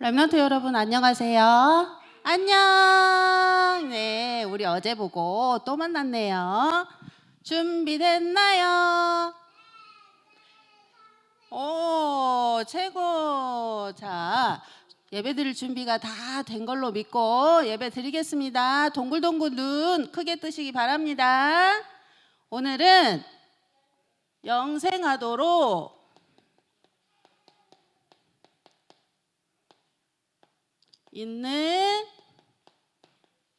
랩런트 여러분 안녕하세요. 안녕. 네, 우리 어제 보고 또 만났네요. 준비됐나요? 오, 최고. 자, 예배 드릴 준비가 다 된 걸로 믿고 예배 드리겠습니다. 동글동글 눈 크게 뜨시기 바랍니다. 오늘은 영생하도록 있는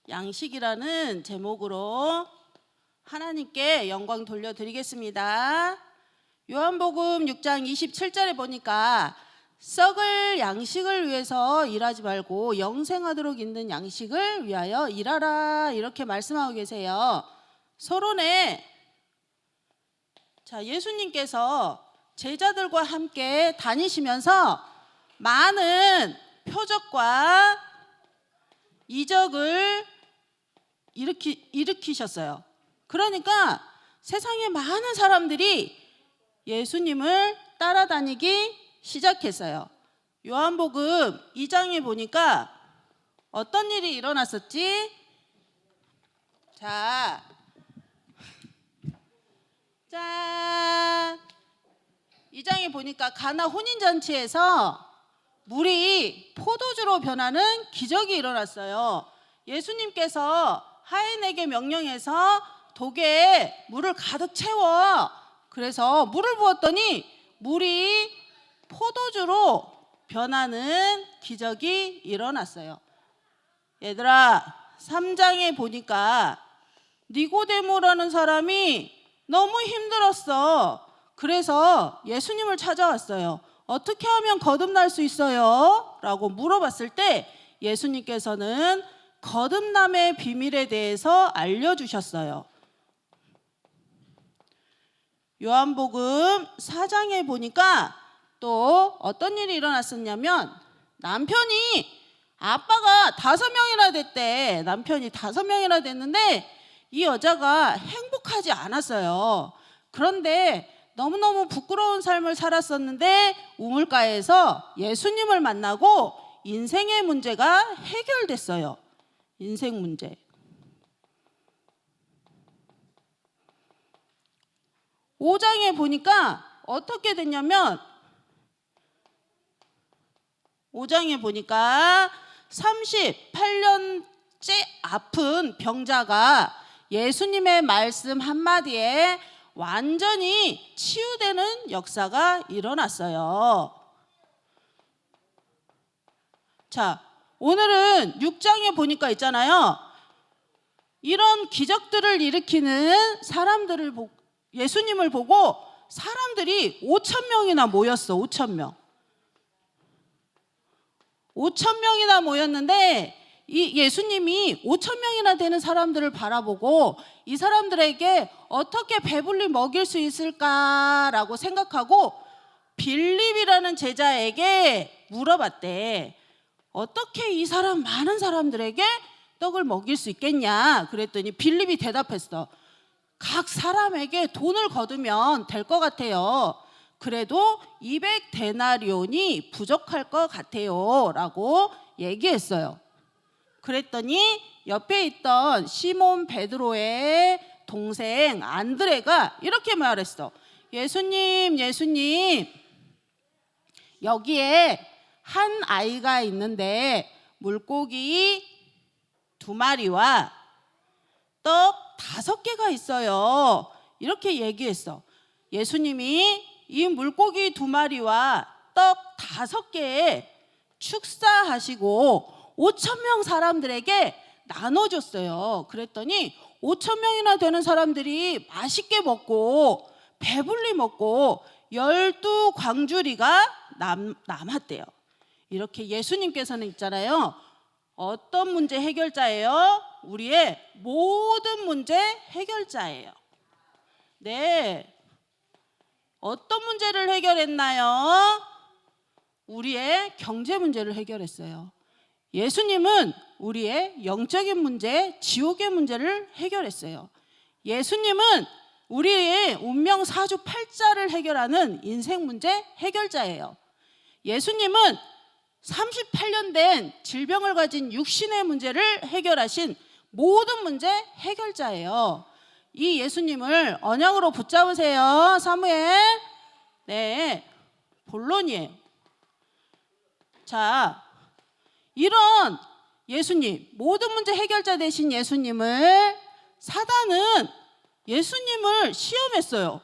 양식이라는 제목으로 하나님께 영광 돌려드리겠습니다. 요한복음 6장 27절에 보니까 썩을 양식을 위해서 일하지 말고 영생하도록 있는 양식을 위하여 일하라 이렇게 말씀하고 계세요. 서론에 자 예수님께서 제자들과 함께 다니시면서 많은 표적과 이적을 일으키, 일으키셨어요. 그러니까 세상에 많은 사람들이 예수님을 따라다니기 시작했어요. 요한복음 2장에 보니까 어떤 일이 일어났었지? 자, 짠. 2장에 보니까 가나 혼인잔치에서 물이 포도주로 변하는 기적이 일어났어요. 예수님께서 하인에게 명령해서 독에 물을 가득 채워. 그래서 물을 부었더니 물이 포도주로 변하는 기적이 일어났어요. 얘들아, 3장에 보니까 니고데모라는 사람이 너무 힘들었어. 그래서 예수님을 찾아왔어요. 어떻게 하면 거듭날 수 있어요? 라고 물어봤을 때 예수님께서는 거듭남의 비밀에 대해서 알려주셨어요. 요한복음 4장에 보니까 또 어떤 일이 일어났었냐면 남편이 아빠가 다섯 명이나 됐대. 남편이 다섯 명이나 됐는데 이 여자가 행복하지 않았어요. 그런데 너무너무 부끄러운 삶을 살았었는데 우물가에서 예수님을 만나고 인생의 문제가 해결됐어요. 인생 문제. 5장에 보니까 어떻게 됐냐면 5장에 보니까 38년째 아픈 병자가 예수님의 말씀 한마디에 완전히 치유되는 역사가 일어났어요. 자, 오늘은 6장에 보니까 있잖아요. 이런 기적들을 일으키는 사람들을 보, 예수님을 보고 사람들이 5천 명이나 모였어. 5천 명. 5천 명이나 모였는데 이 예수님이 5천 명이나 되는 사람들을 바라보고 이 사람들에게 어떻게 배불리 먹일 수 있을까라고 생각하고 빌립이라는 제자에게 물어봤대. 어떻게 이 사람 많은 사람들에게 떡을 먹일 수 있겠냐? 그랬더니 빌립이 대답했어. 각 사람에게 돈을 거두면 될 것 같아요. 그래도 200 데나리온이 부족할 것 같아요. 라고 얘기했어요. 그랬더니 옆에 있던 시몬 베드로의 동생 안드레가 이렇게 말했어. 예수님, 예수님, 여기에 한 아이가 있는데 물고기 두 마리와 떡 다섯 개가 있어요. 이렇게 얘기했어. 예수님이 이 물고기 두 마리와 떡 다섯 개에 축사하시고 5천 명 사람들에게 나눠줬어요. 그랬더니 5천 명이나 되는 사람들이 맛있게 먹고 배불리 먹고 열두 광주리가 남, 남았대요. 이렇게 예수님께서는 있잖아요. 어떤 문제 해결자예요? 우리의 모든 문제 해결자예요. 네. 어떤 문제를 해결했나요? 우리의 경제 문제를 해결했어요. 예수님은 우리의 영적인 문제, 지옥의 문제를 해결했어요. 예수님은 우리의 운명 사주 팔자를 해결하는 인생 문제 해결자예요. 예수님은 38년 된 질병을 가진 육신의 문제를 해결하신 모든 문제 해결자예요. 이 예수님을 언약으로 붙잡으세요. 사무엘. 네. 본론이에요. 자, 이런 예수님, 모든 문제 해결자 되신 예수님을 사단은 예수님을 시험했어요.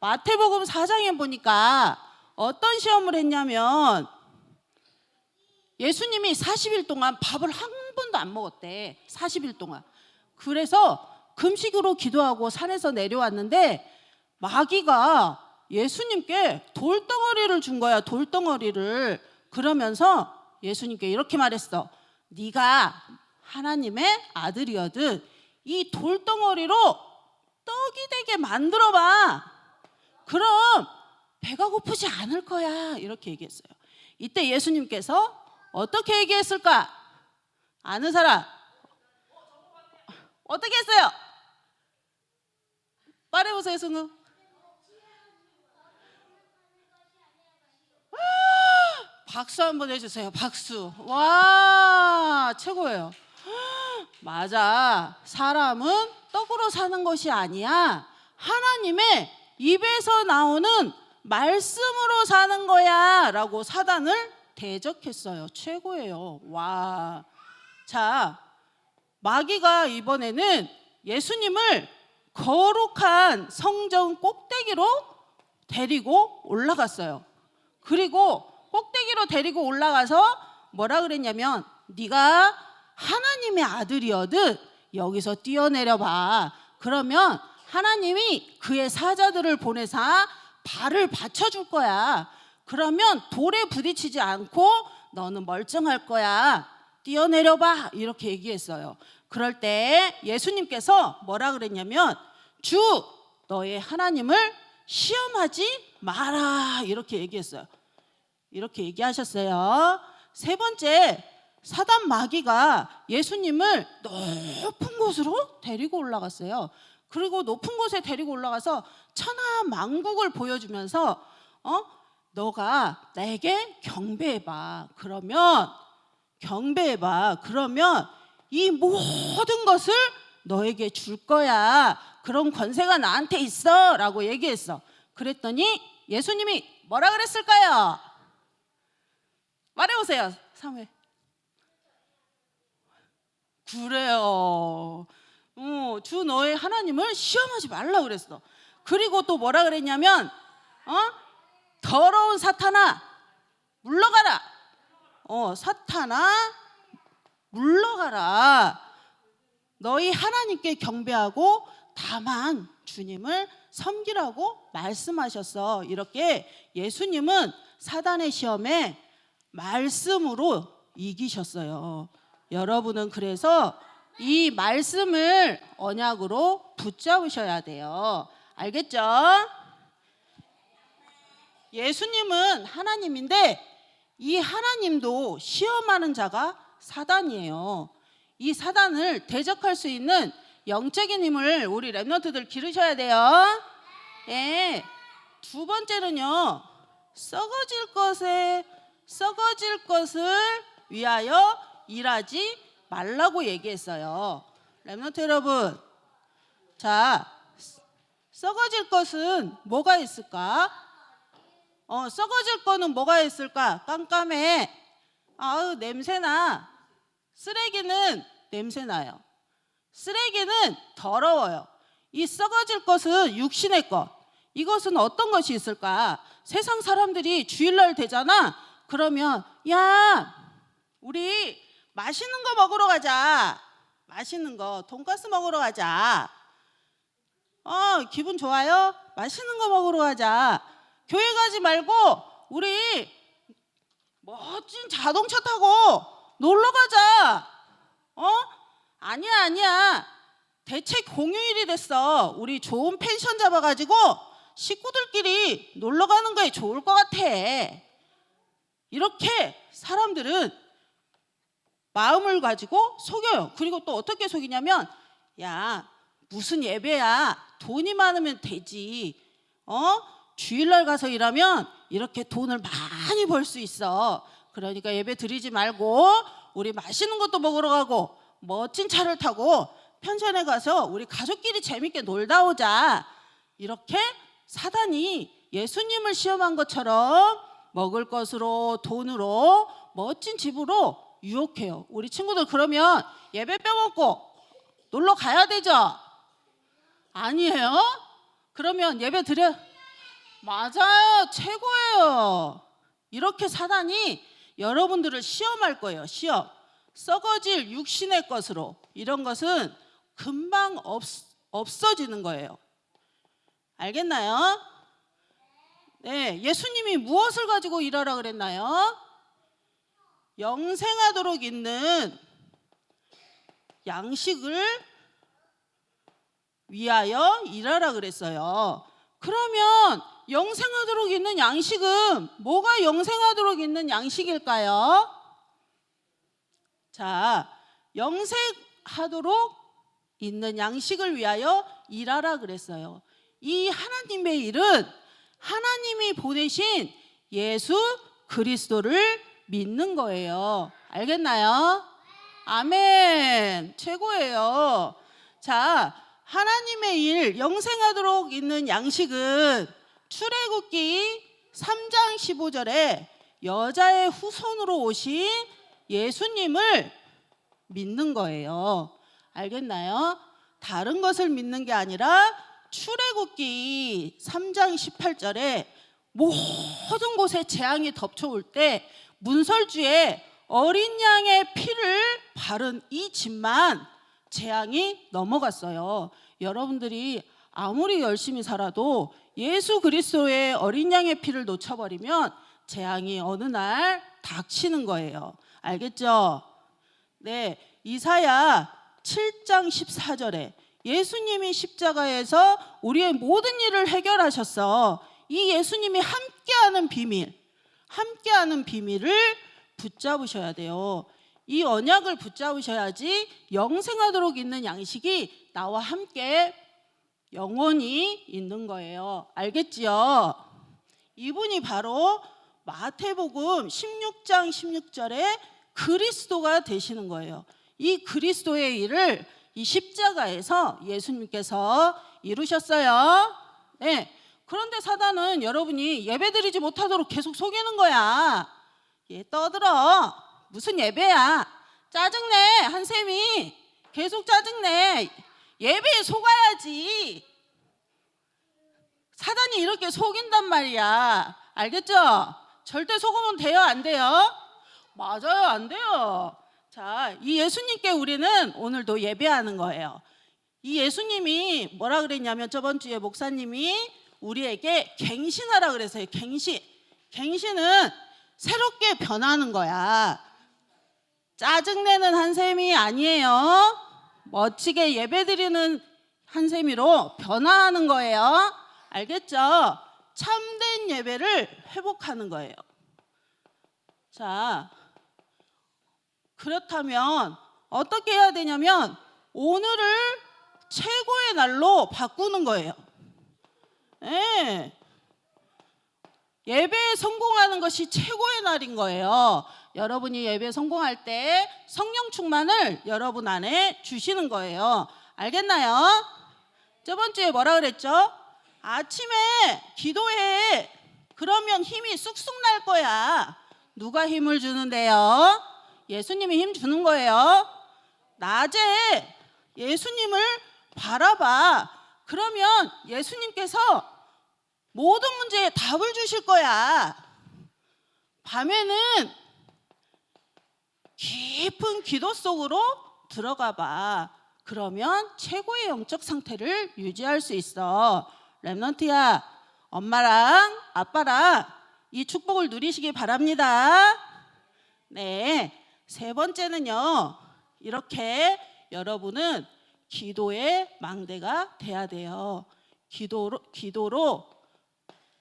마태복음 4장에 보니까 어떤 시험을 했냐면 예수님이 40일 동안 밥을 한 번도 안 먹었대. 40일 동안. 그래서 금식으로 기도하고 산에서 내려왔는데 마귀가 예수님께 돌덩어리를 준 거야. 돌덩어리를. 그러면서 예수님께 이렇게 말했어. 네가 하나님의 아들이거든. 이 돌덩어리로 떡이 되게 만들어 봐. 그럼 배가 고프지 않을 거야. 이렇게 얘기했어요. 이때 예수님께서 어떻게 얘기했을까? 아는 사람? 어떻게 했어요? 말해보세요, 승우. 박수 한번 해주세요. 박수. 와, 최고예요. 맞아. 사람은 떡으로 사는 것이 아니야. 하나님의 입에서 나오는 말씀으로 사는 거야. 라고 사단을 대적했어요. 최고예요. 와. 자, 마귀가 이번에는 예수님을 거룩한 성전 꼭대기로 데리고 올라갔어요. 그리고 꼭대기로 데리고 올라가서 뭐라 그랬냐면 네가 하나님의 아들이거든 여기서 뛰어내려 봐. 그러면 하나님이 그의 사자들을 보내사 발을 받쳐줄 거야. 그러면 돌에 부딪히지 않고 너는 멀쩡할 거야. 뛰어내려 봐. 이렇게 얘기했어요. 그럴 때 예수님께서 뭐라 그랬냐면 주 너의 하나님을 시험하지 마라. 이렇게 얘기했어요. 이렇게 얘기하셨어요. 세 번째, 사단 마귀가 예수님을 높은 곳으로 데리고 올라갔어요. 그리고 높은 곳에 데리고 올라가서 천하 만국을 보여주면서 어 너가 나에게 경배해 봐. 그러면 경배해 봐. 그러면 이 모든 것을 너에게 줄 거야. 그런 권세가 나한테 있어라고 얘기했어. 그랬더니 예수님이 뭐라 그랬을까요? 말해보세요, 사무엘. 그래요. 어, 주 너의 하나님을 시험하지 말라 그랬어. 그리고 또 뭐라 그랬냐면, 어? 더러운 사탄아, 물러가라. 어, 사탄아, 물러가라. 너희 하나님께 경배하고 다만 주님을 섬기라고 말씀하셨어. 이렇게 예수님은 사단의 시험에 말씀으로 이기셨어요. 여러분은 그래서 이 말씀을 언약으로 붙잡으셔야 돼요. 알겠죠? 예수님은 하나님인데 이 하나님도 시험하는 자가 사단이에요. 이 사단을 대적할 수 있는 영적인 힘을 우리 랩너트들 기르셔야 돼요. 예. 두 번째는요. 썩어질 것에 썩어질 것을 위하여 일하지 말라고 얘기했어요. 랩너트 여러분. 자, 썩어질 것은 뭐가 있을까? 어, 썩어질 거는 뭐가 있을까? 깜깜해. 아우, 냄새나. 쓰레기는 냄새나요. 쓰레기는 더러워요. 이 썩어질 것은 육신의 것. 이것은 어떤 것이 있을까? 세상 사람들이 주일날 되잖아. 그러면 야, 우리 맛있는 거 먹으러 가자. 맛있는 거 돈가스 먹으러 가자. 어, 기분 좋아요? 맛있는 거 먹으러 가자. 교회 가지 말고 우리 멋진 자동차 타고 놀러 가자. 어? 아니야, 아니야. 대체 공휴일이 됐어. 우리 좋은 펜션 잡아가지고 식구들끼리 놀러 가는 거에 좋을 것 같아. 이렇게 사람들은 마음을 가지고 속여요. 그리고 또 어떻게 속이냐면, 야, 무슨 예배야. 돈이 많으면 되지. 어? 주일날 가서 일하면 이렇게 돈을 많이 벌 수 있어. 그러니까 예배 드리지 말고 우리 맛있는 것도 먹으러 가고 멋진 차를 타고 편찬에 가서 우리 가족끼리 재밌게 놀다 오자. 이렇게 사단이 예수님을 시험한 것처럼 먹을 것으로 돈으로 멋진 집으로 유혹해요. 우리 친구들 그러면 예배 빼먹고 놀러 가야 되죠? 아니에요? 그러면 예배 드려 맞아요. 최고예요. 이렇게 사단이 여러분들을 시험할 거예요. 시험. 썩어질 육신의 것으로 이런 것은 금방 없, 없어지는 거예요. 알겠나요? 네, 예수님이 무엇을 가지고 일하라 그랬나요? 영생하도록 있는 양식을 위하여 일하라 그랬어요. 그러면 영생하도록 있는 양식은 뭐가 영생하도록 있는 양식일까요? 자, 영생하도록 있는 양식을 위하여 일하라 그랬어요. 이 하나님의 일은 하나님이 보내신 예수 그리스도를 믿는 거예요. 알겠나요? 아멘. 최고예요. 자, 하나님의 일, 영생하도록 있는 양식은 출애굽기 3장 15절에 여자의 후손으로 오신 예수님을 믿는 거예요. 알겠나요? 다른 것을 믿는 게 아니라 출애굽기 3장 18절에 모든 곳에 재앙이 덮쳐올 때 문설주에 어린 양의 피를 바른 이 집만 재앙이 넘어갔어요. 여러분들이 아무리 열심히 살아도 예수 그리스도의 어린 양의 피를 놓쳐버리면 재앙이 어느 날 닥치는 거예요. 알겠죠? 네, 이사야 7장 14절에 예수님이 십자가에서 우리의 모든 일을 해결하셨어. 이 예수님이 함께하는 비밀, 함께하는 비밀을 붙잡으셔야 돼요. 이 언약을 붙잡으셔야지 영생하도록 있는 양식이 나와 함께 영원히 있는 거예요. 알겠지요? 이분이 바로 마태복음 16장 16절에 그리스도가 되시는 거예요. 이 그리스도의 일을 이 십자가에서 예수님께서 이루셨어요. 네. 그런데 사단은 여러분이 예배드리지 못하도록 계속 속이는 거야. 얘 떠들어. 무슨 예배야? 짜증내. 한샘이 계속 짜증내. 예배에 속아야지. 사단이 이렇게 속인단 말이야. 알겠죠? 절대 속으면 돼요, 안 돼요? 맞아요, 안 돼요. 자, 이 예수님께 우리는 오늘도 예배하는 거예요. 이 예수님이 뭐라 그랬냐면 저번 주에 목사님이 우리에게 갱신하라 그랬어요. 갱신. 갱신은 새롭게 변하는 거야. 짜증내는 한샘이 아니에요. 멋지게 예배드리는 한샘이로 변화하는 거예요. 알겠죠? 참된 예배를 회복하는 거예요. 자, 그렇다면 어떻게 해야 되냐면 오늘을 최고의 날로 바꾸는 거예요. 예. 예배에 성공하는 것이 최고의 날인 거예요. 여러분이 예배 성공할 때 성령 충만을 여러분 안에 주시는 거예요. 알겠나요? 저번 주에 뭐라 그랬죠? 아침에 기도해. 그러면 힘이 쑥쑥 날 거야. 누가 힘을 주는데요? 예수님이 힘 주는 거예요. 낮에 예수님을 바라봐. 그러면 예수님께서 모든 문제에 답을 주실 거야. 밤에는 깊은 기도 속으로 들어가 봐. 그러면 최고의 영적 상태를 유지할 수 있어. 랩넌트야, 엄마랑 아빠랑 이 축복을 누리시기 바랍니다. 네. 세 번째는요. 이렇게 여러분은 기도의 망대가 돼야 돼요. 기도로 기도로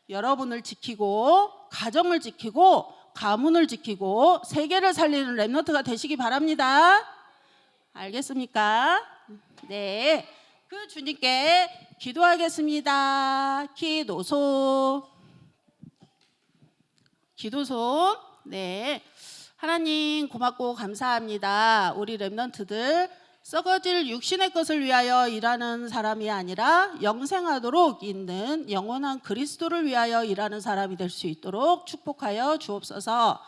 여러분을 지키고 가정을 지키고 가문을 지키고 세계를 살리는 랩너트가 되시기 바랍니다. 알겠습니까? 네. 그 주님께 기도하겠습니다. 기도소. 기도손. 네. 하나님 고맙고 감사합니다. 우리 랩런트들 썩어질 육신의 것을 위하여 일하는 사람이 아니라 영생하도록 있는 영원한 그리스도를 위하여 일하는 사람이 될 수 있도록 축복하여 주옵소서.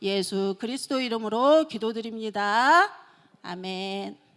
예수 그리스도 이름으로 기도드립니다. 아멘.